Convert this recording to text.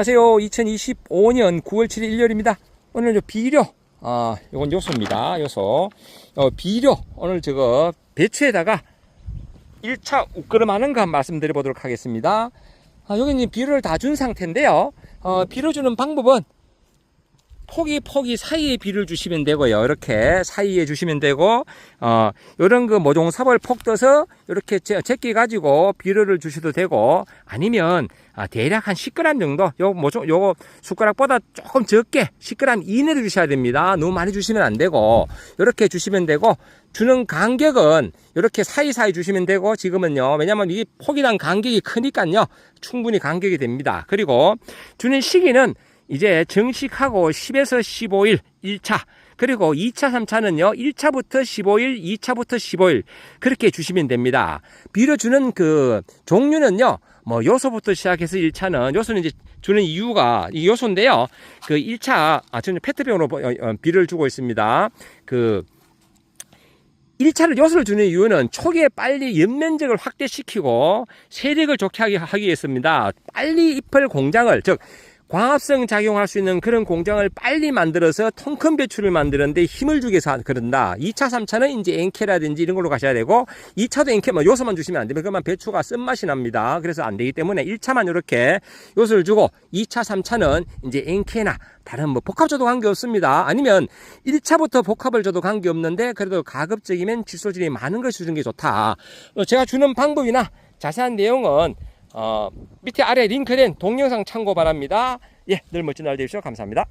안녕하세요. 2025년 9월 7일 일요일입니다. 오늘 요 비료, 아, 요건 요소입니다. 요소. 어, 비료, 오늘 저거 배추에다가 1차 우끄름 하는 거 한번 말씀드려 보도록 하겠습니다. 아, 여기는 비료를 다 준 상태인데요. 어, 비료 주는 방법은 포기 포기 사이에 비를 주시면 되고요. 이렇게 사이에 주시면 되고 어 요런 그 모종삽을 폭 떠서 이렇게 제- 제끼 가지고 비료를 주셔도 되고 아니면 아, 대략 한 10g 정도 요 모종 요거 숟가락보다 조금 적게 10g 이내로 주셔야 됩니다. 너무 많이 주시면 안 되고 이렇게 주시면 되고 주는 간격은 이렇게 사이사이 주시면 되고 지금은요. 왜냐면 이 폭이랑 간격이 크니까요. 충분히 간격이 됩니다. 그리고 주는 시기는 이제 정식하고 10에서 15일 1차 그리고 2차, 3차는요, 1차부터 15일, 2차부터 15일, 그렇게 주시면 됩니다. 비료 주는 그 종류는요, 뭐 요소부터 시작해서 1차는, 요소는 이제 주는 이유가, 이 요소인데요, 그 1차, 아, 저는 페트병으로 어, 어, 비료를 주고 있습니다. 그, 1차를 요소를 주는 이유는 초기에 빨리 연면적을 확대시키고 세력을 좋게 하기, 하기 위해서입니다. 빨리 잎을 공장을, 즉, 광합성 작용할 수 있는 그런 공장을 빨리 만들어서 통 큰 배추를 만드는데 힘을 주기 위해서 그런다. 2차, 3차는 이제 엔케라든지 이런 걸로 가셔야 되고 2차도 엔케, 뭐 요소만 주시면 안 되면 그러면 배추가 쓴맛이 납니다. 그래서 안 되기 때문에 1차만 이렇게 요소를 주고 2차, 3차는 이제 엔케나 다른 뭐 복합 줘도 관계 없습니다. 아니면 1차부터 복합을 줘도 관계 없는데 그래도 가급적이면 질소질이 많은 걸 주는 게 좋다. 어, 제가 주는 방법이나 자세한 내용은 어, 밑에 아래 링크된 동영상 참고 바랍니다. 예, 늘 멋진 날 되십시오. 감사합니다.